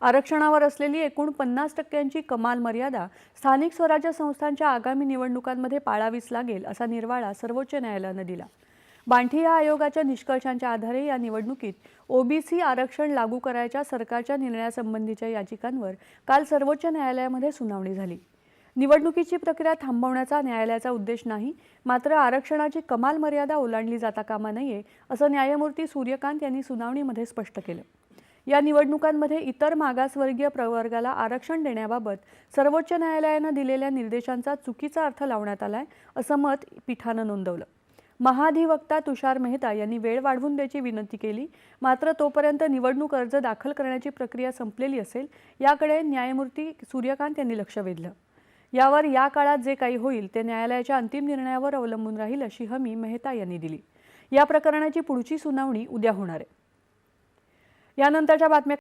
आरक्षणावर असलेली एकूण पन्नास टक्क्यांची कमाल मर्यादा स्थानिक स्वराज्य संस्थांच्या आगामी निवडणुकांमध्ये पाळावीच लागेल असा निर्वाळा सर्वोच्च न्यायालयानं दिला. बांठी या आयोगाच्या निष्कर्षांच्या आधारे या निवडणुकीत ओबीसी आरक्षण लागू करायच्या सरकारच्या निर्णयासंबंधीच्या याचिकांवर काल सर्वोच्च न्यायालयामध्ये सुनावणी झाली. निवडणुकीची प्रक्रिया थांबवण्याचा न्यायालयाचा उद्देश नाही मात्र आरक्षणाची कमाल मर्यादा ओलांडली जाता कामा नये असं न्यायमूर्ती सूर्यकांत यांनी सुनावणीमध्ये स्पष्ट केलं. या निवडणुकांमध्ये इतर मागासवर्गीय प्रवर्गाला आरक्षण देण्याबाबत सर्वोच्च न्यायालयानं दिलेल्या निर्देशांचा चुकीचा अर्थ लावण्यात आलाय असं मत पीठानं नोंदवलं. महाधिवक्ता तुषार मेहता यांनी वेळ वाढवून द्यायची विनंती केली. मात्र तोपर्यंत निवडणूक अर्ज दाखल करण्याची प्रक्रिया संपलेली असेल याकडे न्यायमूर्ती सूर्यकांत यांनी लक्ष वेधलं. यावर या काळात जे काही होईल ते न्यायालयाच्या अंतिम निर्णयावर अवलंबून राहील अशी हमी मेहता यांनी दिली. या प्रकरणाची पुढची सुनावणी उद्या होणार आहे. यानंतरच्या बातम्या